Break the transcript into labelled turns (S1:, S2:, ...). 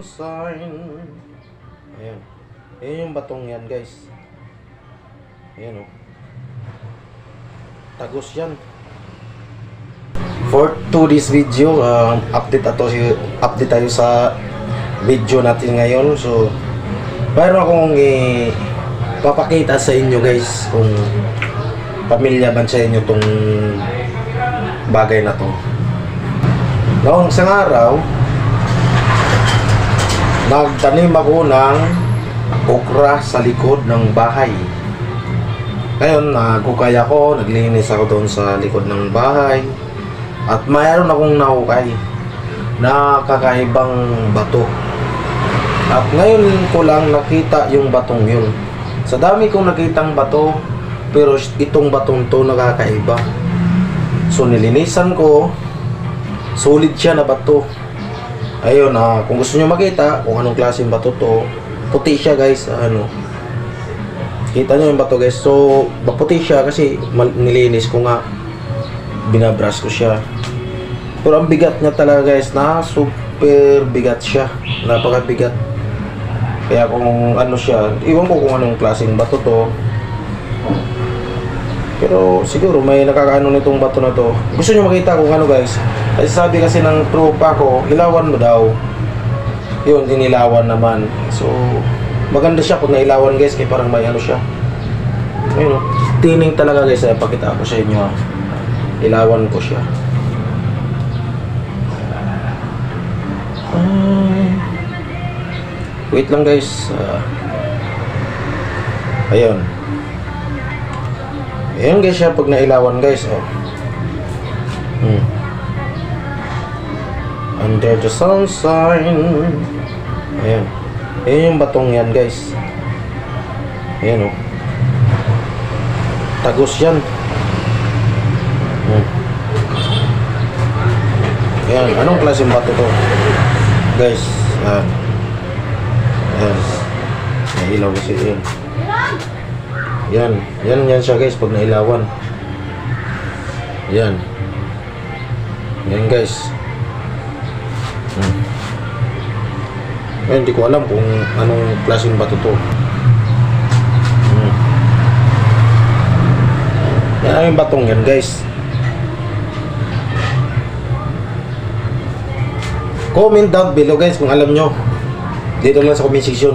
S1: Sign. Ayan. Ayan yung batong yan, guys. Ayan, oh. Tagos yan. For to this video, um, update ato si update tayo sa video natin ngayon. So, mayroon akong i papakita sa inyo guys kung pamilya ba sa inyo tong bagay na to. Noong isang araw, nagtanim ako ng okra sa likod ng bahay. Ngayon, nagukay ako, naglinis ako doon sa likod ng bahay. At mayroon akong nahukay na kakaibang bato. At ngayon ko lang nakita yung batong yun. Sa dami kong nakitang bato, pero itong batong to nakakaiba. So nilinisan ko, solid siya na bato. Ayun, ah, kung gusto nyo makita kung anong klaseng bato to, puti siya guys, ano. Kita nyo yung bato guys. So, maputi siya kasi nilinis ko nga. Binabras ko siya. Pero ang bigat niya talaga guys, na super bigat siya. Napakabigat. Kaya kung ano siya, iwan ko kung anong klaseng bato to. Pero siguro may nakakaano nitong bato na to. Gusto nyo makita kung ano guys. Kasi sabi kasi ng tropa ko, ilawan mo daw. Yun, inilawan naman. So, maganda siya pag nailawan guys, kaya parang may ano siya. Ayun, oh. tining talaga guys, eh, pakita ko sa inyo. ah. Ilawan ko siya. Ay. Wait lang guys. Ah. ayun. Ayun guys siya pag nailawan guys. Oh. Hmm. Under the sunshine. Ayan. Ayan yung batong yan guys. Ayan oh. Tagos yan. Hmm. Ayan. Anong klaseng bato to? Guys. Ayan. Ayan. May ilaw kasi yan. Yan. Yan yan siya guys pag nailawan. Yan. Yan guys. Hmm. Ngayon, hindi ko alam kung anong klaseng bato to. Hmm. Yan ang batong yan, guys. Comment down below, guys, kung alam nyo. Dito lang sa comment section.